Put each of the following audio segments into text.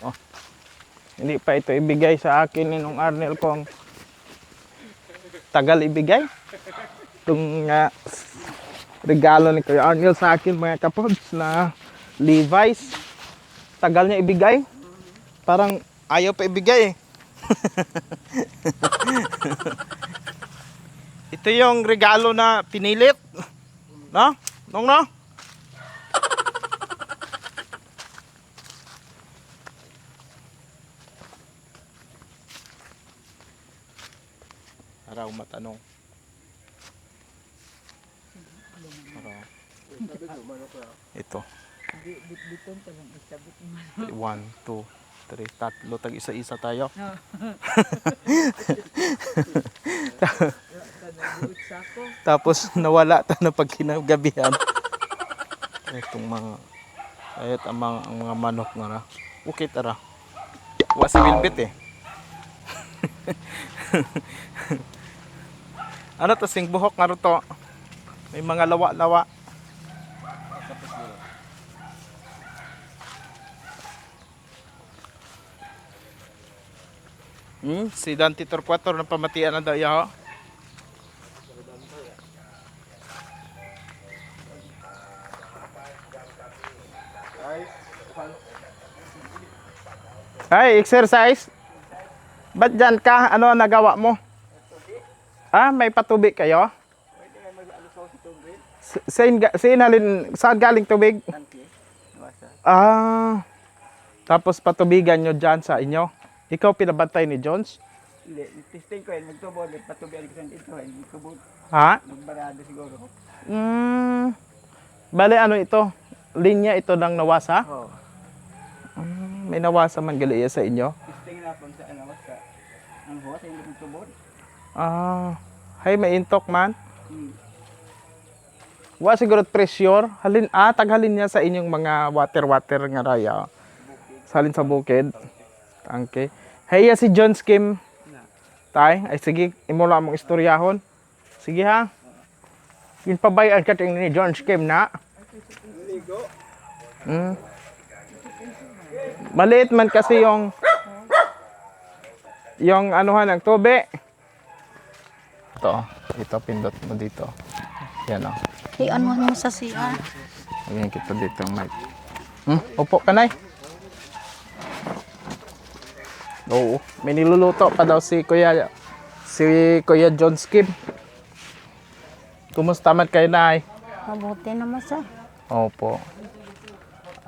Oh. Hindi pa ito ibigay sa akin ni nung Arnel kong tagal ibigay. Itong nga regalo ni Kuya Arnel sa akin mga kapods na Levi's. Tagal niya ibigay. Parang ayaw pa ibigay eh. ito yung regalo na pinilit. No? Nung no? Araw matanong. Ito. One, two, three, tatlo. Tag isa-isa tayo. Tapos nawala ta na pag kinagabihan. Itong mga ayat ang mga, ang mga manok nga ra. Okay tara. Wa si Wilbit eh. ano to sing buhok nga to? May mga lawa-lawa. Hmm, si Dante Torquator na pamatian na daw yaho. Ay, exercise. Ba't dyan ka? Ano ang nagawa mo? Ah, may patubig kayo? Saan, saan, halin, saan galing tubig? Ah, tapos patubigan nyo dyan sa inyo. Ikaw pinabantay ni Jones? Hindi, testing ko yun, magtubod, patubian ko dito, eh, magtubod, Ha? magbarado siguro. Mm, bale ano ito? Linya ito ng nawasa? Oo. Mm, may nawasa man gali sa inyo? Testing na po sa ano, sa, ang sa hindi magtubod. Ah, hay may intok man. Hmm. Wa siguro pressure. Halin ah taghalin niya sa inyong mga water-water nga raya. Salin sa bukid. Tangke. Hey si John Skim. Tay, ay sige, imo lang mong istoryahon. Sige ha. Yun pabayaan ka ting ni John Skim na. Mm. Maliit man kasi yung yung anuhan ng tubig. Ito, ito pindot mo dito. Yan o. Hey, ano mo sa CR? Lagyan kita dito ang mic. Hmm? Upo ka na Oo. May niluluto pa daw si Kuya si Kuya John Skip. Kumusta man kayo na Mabuti naman sa. Opo.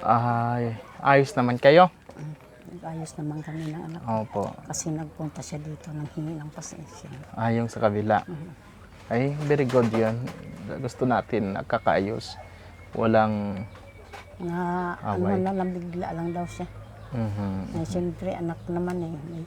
Ay, ayos naman kayo? Ayos naman kami ng anak. Opo. Kasi nagpunta siya dito ng hingi ng pasensya. Ah, yung sa kabila. Ay, very good yun. Gusto natin nakakaayos. Walang... Na ano Away. na lang bigla lang daw siya. Mhm. Na siyempre anak naman eh.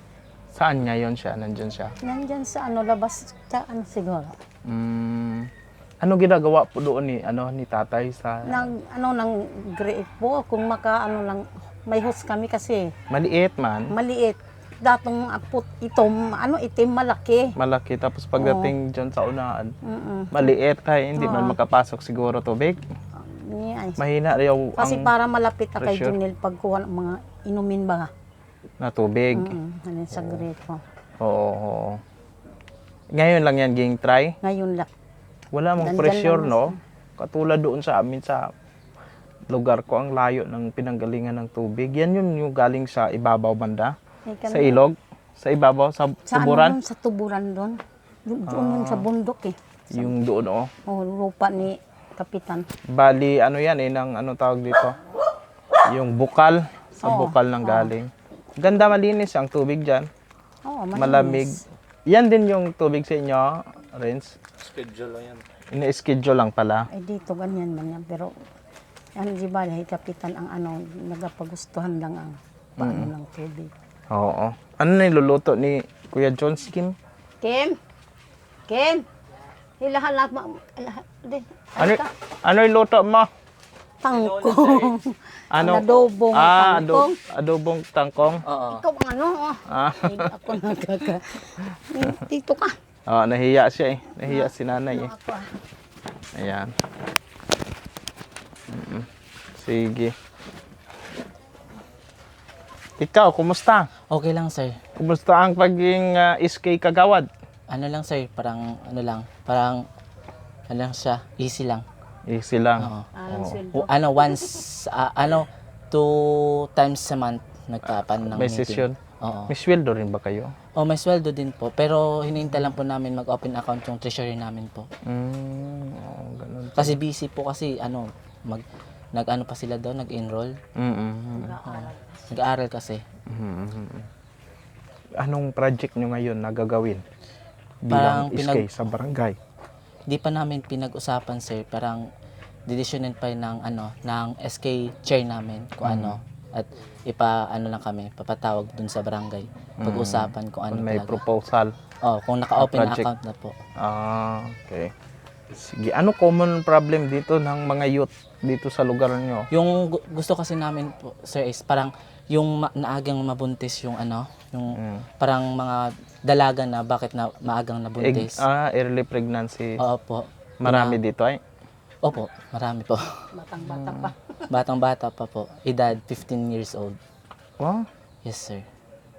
Saan ngayon siya? Nandyan siya? Nandyan sa ano labas sa ano siguro. Mm, ano ginagawa po doon ni ano ni tatay sa Nang ano nang grade po kung maka ano lang may host kami kasi maliit man, maliit. Datong apot itom ano itim malaki. malaki tapos pagdating diyan sa unahan, Mm. maliit kaya hindi man makapasok siguro tubig. Ni ay. Mahina raw Kasi ang para malapit na kay pressure. Junel pagkuha ng mga inumin ba. na tubig. Mm, ano sa ko. Oo, oo. Ngayon lang yan ging try. Ngayon lang. Wala mong Nandyan pressure lang no. Katulad doon sa amin sa lugar ko ang layo ng pinanggalingan ng tubig. Yan yun yung galing sa ibabaw banda, sa ilog, sa ibabaw sa Sa tuburan, ano yun, sa tuburan doon. Doon, doon yun sa bundok eh. yung doon oh. O, lupa ni Kapitan. Bali, ano yan eh, ng ano tawag dito? Yung bukal. Sa Oo, bukal ng galing. Ganda malinis ang tubig dyan. Oo, Malamig. Yan din yung tubig sa inyo, Renz? Schedule lang yan. Ini-schedule lang pala. Ay dito, ganyan man yan. Pero, yan di ba, si Kapitan ang ano, nagapagustuhan lang ang paano ng tubig. Oo. Ano na niluluto ni Kuya John Kim? Kim? Kim? Hilahalap mo. Hilaha- di, Ano, ano yung luto mo? Tangkong. Ano? Ang adobong ah, tangkong. ado- adobong tangkong. Ikaw ang ano, oh. Ah. Ay, ako nagkaka. Dito ka. Oo, nahiya siya eh. Nahiya si nanay eh. Ako ah. Ayan. Sige. Ikaw, kumusta? Okay lang sir. Kumusta ang pagiging ah, SK Kagawad? Ano lang sir, parang ano lang, parang ano lang siya, easy lang. Easy lang. Oo. Alam sweldo. O, ano, once, ah, ano, two times a month nagpapan ng May meeting. session. Oo. May sweldo rin ba kayo? Oh, may sweldo din po. Pero hinihintay lang po namin mag-open account yung treasury namin po. Mm, oh, ganun. Kasi busy po kasi ano, mag nag-ano pa sila daw, nag-enroll. Mm-mm. Nag-aaral kasi. Mhm. Anong project nyo ngayon na gagawin Parang bilang pinag- sa barangay? Di pa namin pinag-usapan sir, parang didesyonin pa ng ano, ng SK chair namin kung ano at ipa ano lang kami, papatawag dun sa barangay. Pag-usapan kung ano Kung may talaga. proposal. Oh, kung naka-open project. account na po. Ah, okay. Sige, ano common problem dito ng mga youth dito sa lugar nyo? Yung gu- gusto kasi namin po, sir, is parang yung ma- naagang mabuntis yung ano, yung Mm. parang mga dalaga na bakit na maagang Egg, nabuntis. ah, early pregnancy. Oo po. Marami dito ay. Opo, marami po. Batang-bata pa. Batang-bata pa po. Edad 15 years old. Wow, Yes, sir.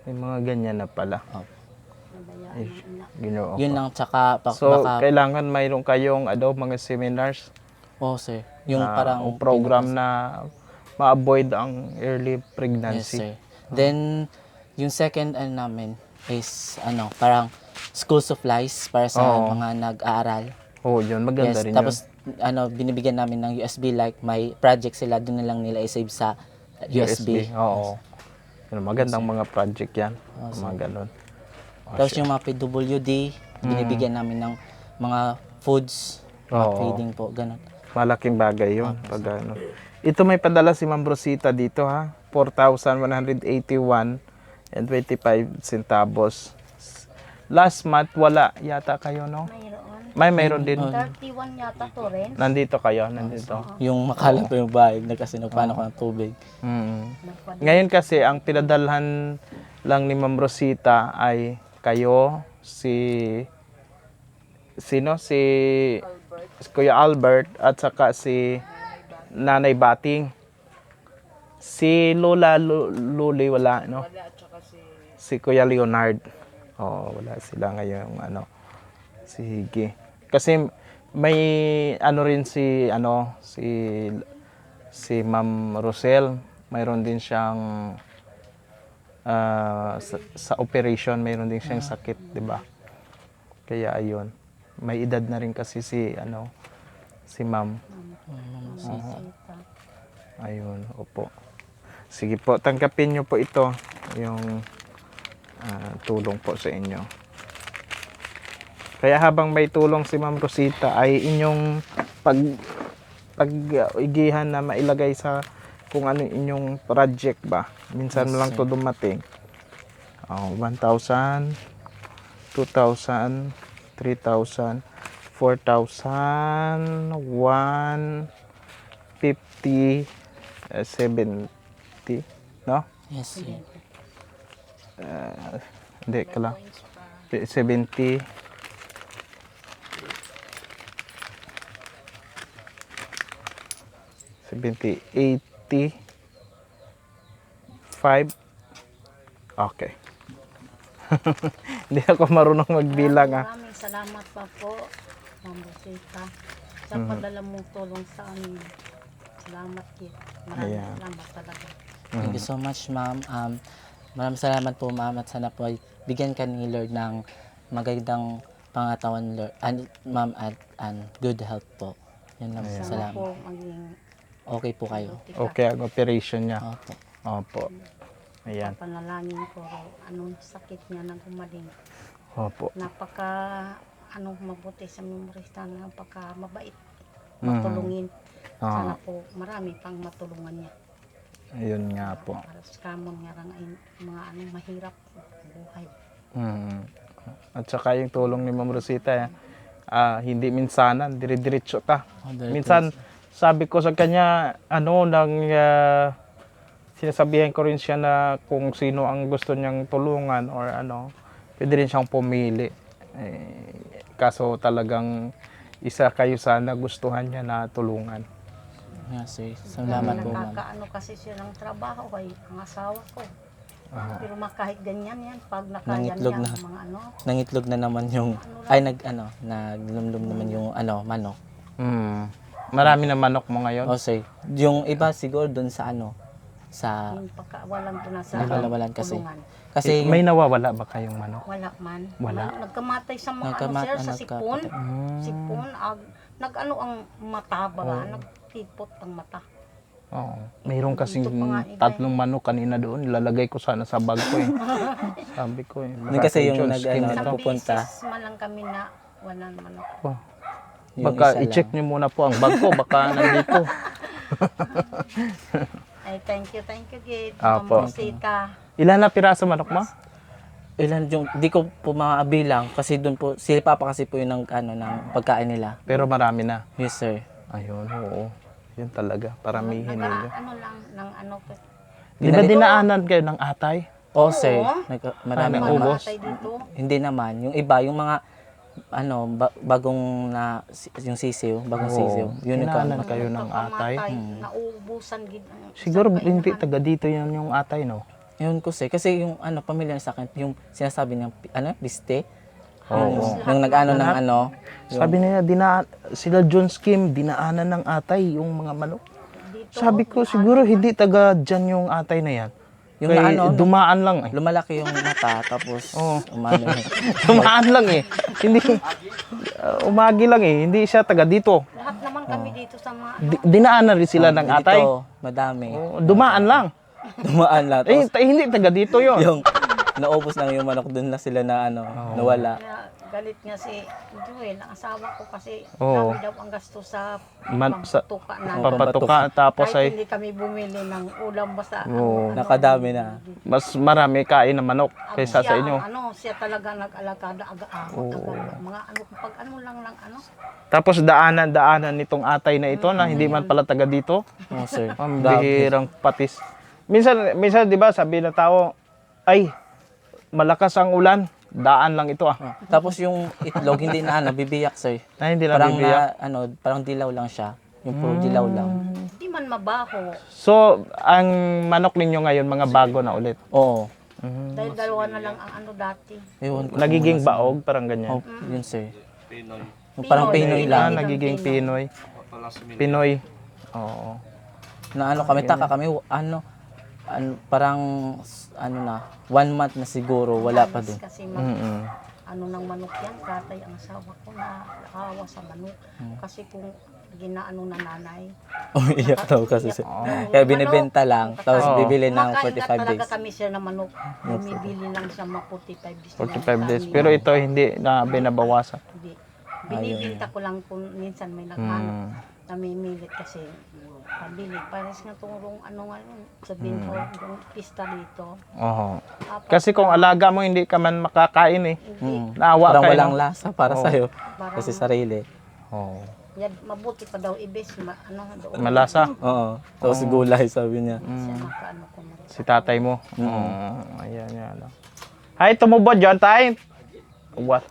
may mga ganyan na pala. Opo. Nabayaan Ay, ng ina. Ginoo. Yun lang, tsaka pa, So, baka, kailangan mayroon kayong ano, mga seminars oh sir, yung na- parang o program na ma-avoid ang early Yes, pregnancy. sir. Then, yung second ano namin is, ano, parang school supplies para sa Oo. mga nag-aaral. Oo, yun. Maganda yes, rin tapos, ano, binibigyan namin ng USB like may project sila, doon na lang nila i-save sa yun. USB. Oo. Yun, magandang mga project yan. Oo, mga ganun. Tapos yung mga PWD, binibigyan namin ng mga foods, mga Oo. feeding po, ganun. Malaking bagay yun. Pag, ano. Ito may padala si Ma'am Rosita dito ha. 4,181 and 25 centavos. Last month, wala yata kayo, no? Mayroon. May mayroon din. 31 yata to rin. Nandito kayo, nandito. Yung makalat pa yung bahay, kasi nagpaano ko ng tubig. Mm. Ngayon kasi, ang pinadalhan lang ni Ma'am Rosita ay kayo, si... Sino? Si... Kuya Albert at saka si Nanay Bating. Si Lola Lu- Luli wala, no? Si Kuya Leonard. Oo, wala sila ngayon, ano. Sige. Kasi may ano rin si ano si si Ma'am Rosel, mayroon din siyang ah, sa, sa operation, mayroon din siyang sakit, 'di ba? Kaya ayun. May edad na rin kasi si ano si Ma'am. Sita. Ayun, opo. Sige po, tanggapin niyo po ito, yung ah, tulong po sa inyo. Kaya habang may tulong si Ma'am Rosita ay inyong pag pag-igihan na mailagay sa kung ano inyong project ba. Minsan yes, lang to dumating. Oh, 1,000, 2,000, 3,000, 4,000, 1, 50, uh, 70, no? Yes, sir. Uh, hindi, kala. 70, seventy eight 45 okay. Hindi ako marunong magbilang ah. Maraming salamat pa po Ma'am Rosita. Sa mm -hmm. padala mong tulong sa amin. Salamat kit maraming yeah. salamat talaga. Mm -hmm. thank you so mm-hmm. much ma'am. Um, maraming salamat po ma'am at sana po bigyan ka ni Lord ng magandang pangatawan Lord and ma'am at and good health po. Yun lang yeah. salamat. po maging Okay po kayo. Okay ang operation niya. Opo. Opo. Ayan. Panalangin ko raw anong sakit niya na gumaling. Opo. Napaka ano mabuti sa memorista napaka mabait. Mhm. Matulungin. Sana Ah, po marami pang matulungan niya. ayun nga po. Para sa ay mga ano mahirap buhay. Mm. At saka yung tulong ni Ma'am Rosita, eh, ah, hindi minsanan, dire-diretso ka. Oh, Minsan, sabi ko sa kanya, ano, nang ah, sinasabihan ko rin siya na kung sino ang gusto niyang tulungan or ano, pwede rin siyang pumili. Eh, kaso talagang isa kayo sana gustuhan niya na tulungan. Yes, sir. Salamat po, ma'am. Nakakaano kasi siya ng trabaho kay ang asawa ko. Pero makahit ganyan yan, pag nakayan Nangitlog yan, na. mga ano, Nangitlog na naman yung, ay nag, ano, naglumlum naman yung, ano, manok. Hmm. Marami na manok mo ngayon? O sir, yung iba siguro dun sa, ano, sa, yung pagkawalan ko na sa Nakalawalan kasi. kulungan. kasi Eh, may nawawala ba kayong manok? Wala man. Wala. May- Nagkamatay sa mga Nagkama- ano sir, sa ah, sipon. nagkapatay. Hmm. Sipon, ag, nag-ano ang mata ba? Nagtipot ang mata. Oo. Mayroon kasing Ito pa nga, iba tatlong manok kanina doon. Ilalagay ko sana sa bag ko eh. Sabi ko eh. Yun kasi yung nag- ano, Isang. Pupunta. beses man lang kami na wala naman ako. Yung Baka i-check lang. niyo muna po ang bag ko. Baka nandito. Ay, thank you, thank you, Gate. Apo. Mamusita. Ilan na piraso manok mo? Ilan yung, di ko po maabilang kasi doon po, si Papa kasi po yung ng, ano, ng pagkain nila. Pero marami na. Yes sir. Ayun, oo. Yun talaga. Paramihin Naga, nila. ano lang, ng ano. Di ba dinaanan kayo ng atay? Oo sir, Nag, marami po. naubos? Matay dito. Hindi naman, yung iba, yung mga, ano, ba- bagong na, si- yung sisiw, bagong Oo. sisiw. Yun yung Dinaanan kan- kayo ng atay. Nagkakamatay, Nauubusan gid. ang- Siguro hindi taga dito yan yung atay, no? Yun ko sir. Kasi yung ano, pamilya sa akin, yung sinasabi niya, ano, biste. Yung, yung nag-ano ng ano, yung, Sabi nila, dina sila John Kim, dinaanan ng atay yung mga manok. Dito, Sabi ko, siguro hindi taga dyan yung atay na yan. Yung Kaya na ano, dumaan lang eh. lumalaki yung mata, tapos, Oo. umano, dumaan lang eh. Hindi, uh, umagi lang eh. Hindi siya taga dito. lahat naman kami dito sa mga Di, dinaanan rin sila ng atay. Dito, madami. Oo, dumaan lang. Dumaan lang. Eh, Tapos, ta- hindi taga dito yun. yung, naubos lang yung manok, dun na sila na ano, nawala. Kaya galit nga si Joel, ang asawa ko kasi Oo. dami daw ang gasto sa Man- sa- na. Papatuka tapos Kahit ay hindi kami bumili ng ulam basta Oo. ano, Nakadami na. mas marami kain ng manok Ang kaysa sa siya, inyo. Ano, siya talaga nag-alakada aga-ahot. aga- mga ano, pag ano lang lang ano. Tapos daanan-daanan nitong atay na ito na hindi man pala taga dito. Oo, sir. Ang bihirang patis. Minsan, minsan 'di ba, sabi ng tao, ay malakas ang ulan, daan lang ito ah. Ah, Tapos yung itlog, hindi na ano, bibiyak, sir. Na hindi lang Parang bibiyak. na, ano, parang dilaw lang siya. Yung puro dilaw lang. Hindi man mabaho. So, ang manok ninyo ngayon mga bago na ulit. Oo. Dahil dalawa na lang ang ano dati. Ewan ko. Nagiging baog, parang ganyan. Oh, yun, sir. Yung parang Pinoy Ah, lang. nagiging Pinoy. Pinoy. Oo. Na ano kami, taka kami, ano, ano, parang, ano na, one month na siguro, wala pa din. Kasi mag, Mm-mm. ano ng manok yan, katay ang asawa ko na awa sa manok. Hmm. Kasi kung ginaano na nanay. Umiiyak daw kasi siya. Kaya binibenta lang, tapos bibili ng Kumakain na 45 talaga days. kami siya ng manok. Bumibili lang siya mga 45 days. 45 days. Pero ito hindi na binabawasan. Hindi. Binibinta ko lang kung minsan may nag-ano. Mm. Namimilit kasi pabili. Pares nga turong ano nga yun. Sabihin ko, yung pista dito. Oo. Kasi kung alaga mo, hindi ka man makakain eh. Mm. Naawa Parang kayo. walang lasa para Oo. sa'yo. Parang- Kasi sarili. Oo. yan, mabuti pa daw ibes. Ma, ano, doon. Malasa. Oo. Tapos gulay, sabi niya. Siya makaano ko na. Si tatay mo. Oo. Ayan, yan. Ay, tumubod dyan, tay. What?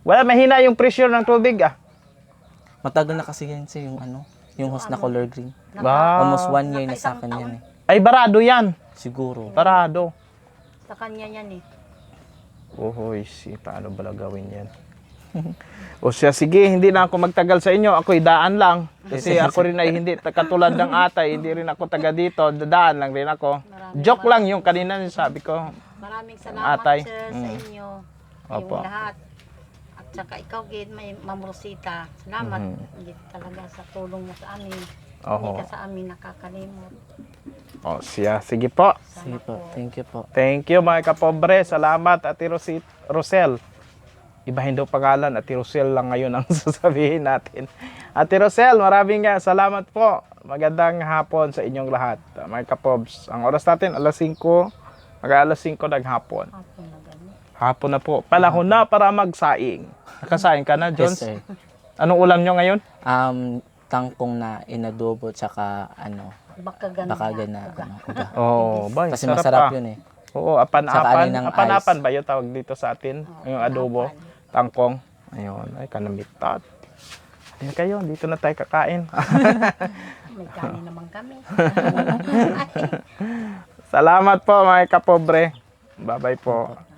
Wala, mahina yung pressure ng tubig ah. Matagal na kasi yan siya yung ano, yung host na color green. Ba? Almost one year na sa akin yan eh. Ay, barado yan. Siguro. Barado. Sa kanya yan eh. Ohoy, si paano ba gawin yan? o siya, sige, hindi na ako magtagal sa inyo. Ako'y daan lang. Kasi ako rin ay hindi katulad ng atay. Hindi rin ako taga dito. Dadaan lang rin ako. Joke lang yung kanina sabi ko. Maraming salamat Atay. sir sa Mm. inyo. Opo. Yung lahat. At saka ikaw, Gid, may mamrosita. Salamat Mhm. Gid, talaga sa tulong mo sa amin. Oho. Hindi ka sa amin nakakalimot. O siya, sige po. Sige po. Thank you po. Thank you mga kapobre. Salamat Ate Rosi- Rosel. Ibahin daw pangalan. Ate Rosel lang ngayon ang sasabihin natin. Ate Rosel, maraming nga salamat po. Magandang hapon sa inyong lahat. Mga kapobs, ang oras natin alas 5. Mag alas 5 ng hapon. Gano'n. Hapon na po. Palahon na para magsaing. Nakasaing ka na, Yes, Jones? sir. Anong ulam nyo ngayon? Um, tangkong na inadobo tsaka ano, Baka ganda. bakaga na ano, uga. Oh, ba, Kasi sarap masarap ah. yun eh. Oo, Saka apan-apan. Apan-apan ba yung tawag dito sa atin? yung adobo, tangkong. Ayun, ay kanamitat. Ayun kayo, dito na tayo kakain. May kanin naman kami. Salamat po mga kapobre. Bye-bye po.